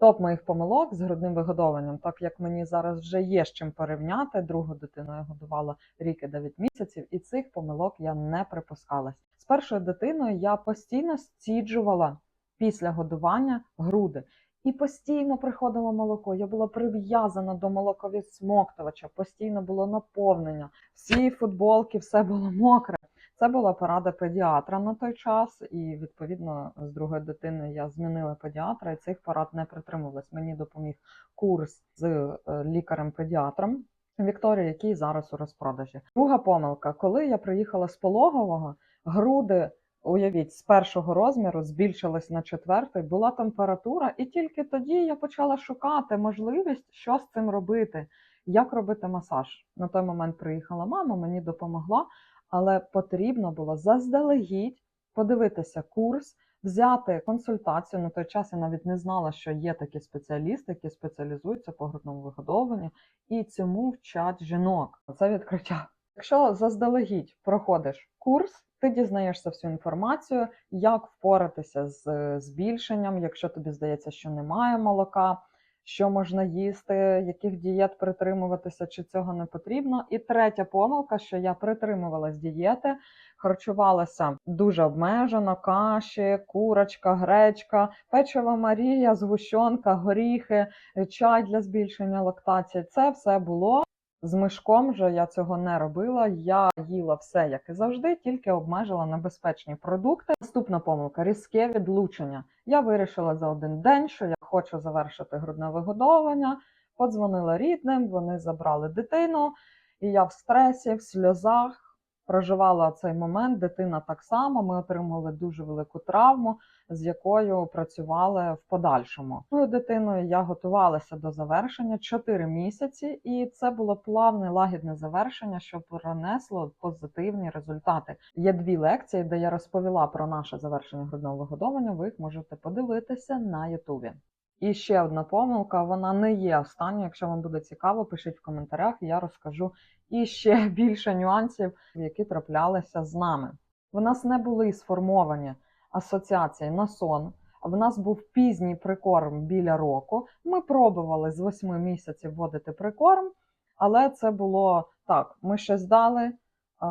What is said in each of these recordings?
Топ моїх помилок з грудним вигодовуванням, так як мені зараз вже є з чим порівняти. Другу дитину я годувала рік і 9 місяців, і цих помилок я не припускалась. З першою дитиною я постійно стіджувала після годування груди. І постійно приходило молоко. Я була прив'язана до молоковідсмоктувача, постійно було наповнення. Всі футболки, все було мокре. Це була порада педіатра на той час, і відповідно з другої дитини я змінила педіатра, і цих порад не притримувалась. Мені допоміг курс з е, лікарем-педіатром Вікторія, який зараз у розпродажі. Друга помилка, коли я приїхала з пологового, груди. Уявіть, з першого розміру збільшилась на четвертий, була температура, і тільки тоді я почала шукати можливість, що з цим робити, як робити масаж. На той момент приїхала мама, мені допомогла, але потрібно було заздалегідь подивитися курс, взяти консультацію. На той час я навіть не знала, що є такі спеціалісти, які спеціалізуються по грудному вигодовуванню, і цьому вчать жінок. Це відкриття. Якщо заздалегідь проходиш курс, ти дізнаєшся всю інформацію, як впоратися з збільшенням, якщо тобі здається, що немає молока, що можна їсти, яких дієт притримуватися, чи цього не потрібно. І третя помилка, що я притримувалась дієти, харчувалася дуже обмежено: каші, курочка, гречка, печива Марія, згущенка, горіхи, чай для збільшення лактації. Це все було. З мишком же я цього не робила. Я їла все, як і завжди, тільки обмежила небезпечні продукти. Наступна помилка різке відлучення. Я вирішила за один день, що я хочу завершити грудне вигодовування. Подзвонила рідним, вони забрали дитину, і я в стресі, в сльозах проживала цей момент. Дитина так само. Ми отримали дуже велику травму, з якою працювали в подальшому. Ну, дитиною я готувалася до завершення 4 місяці, і це було плавне лагідне завершення, що принесло позитивні результати. Є дві лекції, де я розповіла про наше завершення грудного вигодовування. Ви їх можете подивитися на Ютубі. І ще одна помилка, вона не є останньою. Якщо вам буде цікаво, пишіть в коментарях, я розкажу і ще більше нюансів, які траплялися з нами. В нас не були сформовані асоціації на сон. В нас був пізній прикорм біля року. Ми пробували з 8 місяців вводити прикорм, але це було так: ми ще здали.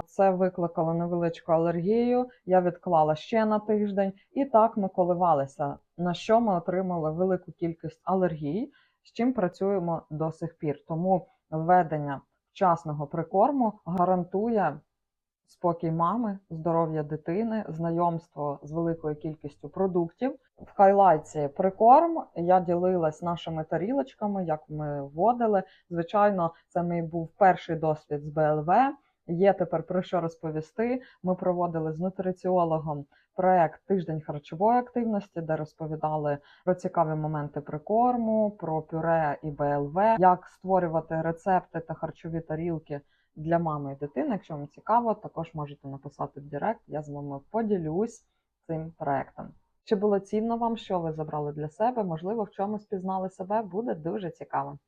Це викликало невеличку алергію. Я відклала ще на тиждень, і так ми коливалися. На що ми отримали велику кількість алергій, з чим працюємо до сих пір. Тому введення вчасного прикорму гарантує спокій мами, здоров'я дитини, знайомство з великою кількістю продуктів. В хайлайті прикорм я ділилась нашими тарілочками, як ми вводили. Звичайно, це мій був перший досвід з БЛВ. Є тепер про що розповісти. Ми проводили з нутриціологом проект Тиждень харчової активності, де розповідали про цікаві моменти прикорму, про пюре і БЛВ, як створювати рецепти та харчові тарілки для мами і дитини. Якщо вам цікаво, також можете написати в Директ. Я з вами поділюсь цим проектом. Чи було цінно вам, що ви забрали для себе? Можливо, в чомусь пізнали себе, буде дуже цікаво.